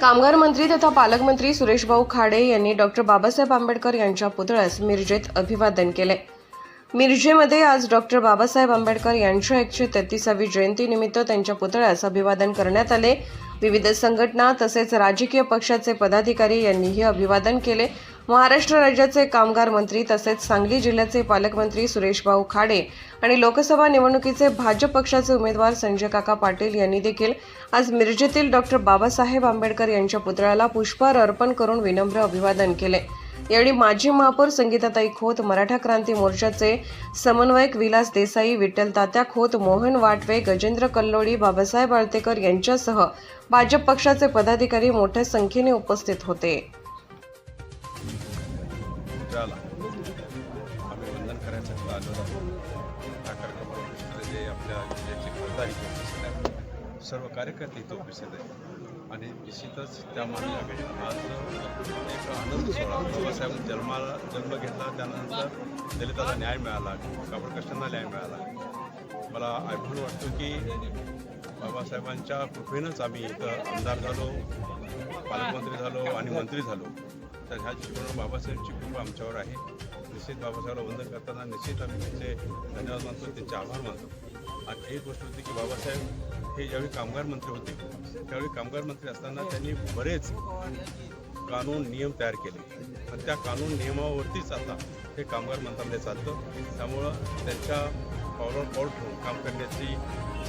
कामगार मंत्री तथा पालकमंत्री सुरेशभाऊ खाडे यांनी डॉक्टर बाबासाहेब आंबेडकर यांच्या पुतळ्यास मिरजेत अभिवादन केले मिरजेमध्ये आज डॉक्टर बाबासाहेब आंबेडकर यांच्या एकशे तेहतीसावी जयंतीनिमित्त त्यांच्या पुतळ्यास अभिवादन करण्यात आले. विविध संघटना तसेच राजकीय पक्षाचे पदाधिकारी यांनीही अभिवादन केले. महाराष्ट्र राज्याचे कामगार मंत्री तसेच सांगली जिल्ह्याचे पालकमंत्री सुरेशभाऊ खाडे आणि लोकसभा निवडणुकीचे भाजप पक्षाचे उमेदवार संजय काका पाटील यांनी देखील आज मिरजेतील डॉक्टर बाबासाहेब आंबेडकर यांच्या पुतळ्याला पुष्पहार अर्पण करून विनम्र अभिवादन केले. यावेळी माजी महापौर संगीताताई खोत मराठा क्रांती मोर्चाचे समन्वयक विलास देसाई विठ्ठल तात्या खोत मोहन वाटवे गजेंद्र कल्लोळी बाबासाहेब आळतेकर यांच्यासह भाजप पक्षाचे पदाधिकारी मोठ्या संख्येने उपस्थित होते. आम्ही वंदन करायसाठी आलो आपल्या जिल्ह्याचे खासदार सर्व कार्यकर्ते इथं उपस्थित आहेत. आणि निश्चितच त्यामागे लागेल आज एक आनंद सोहळा. बाबासाहेब जन्माला जन्म घेतला त्यानंतर दलिताला न्याय मिळाला काबडकष्टांना न्याय मिळाला. मला अभिमान वाटतो की बाबासाहेबांच्या कृपेनंच आम्ही इथं आमदार झालो पालकमंत्री झालो आणि मंत्री झालो. तर ह्या दृष्टिकोनातून बाबासाहेबची कृपा आमच्यावर आहे. निश्चित बाबासाहेबला वंदन करताना निश्चित आम्ही त्यांचे धन्यवाद मानतो त्यांचे आभार मानतो. आणि एक गोष्ट होती की बाबासाहेब हे ज्यावेळी कामगार मंत्री होते त्यावेळी कामगार मंत्री असताना त्यांनी बरेच कानून नियम तयार केले. आणि त्या कानून नियमावरतीच आता हे कामगार मंत्रालय चालतं. त्यामुळं त्यांच्या पावलावर पाऊल ठेवून काम करण्याची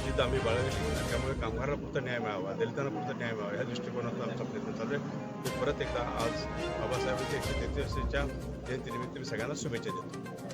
जिद्द आम्ही बाळगली. त्यामुळे कामगारांना पुरता न्याय मिळावा दलितांना पुरता न्याय मिळावा या दृष्टिकोनातून आमचा प्रयत्न चालू आहे. परत एकदा आज बाबासाहेबांच्या एकशे तेहतीस वर्षाच्या जयंतीनिमित्त मी सगळ्यांना शुभेच्छा देतो.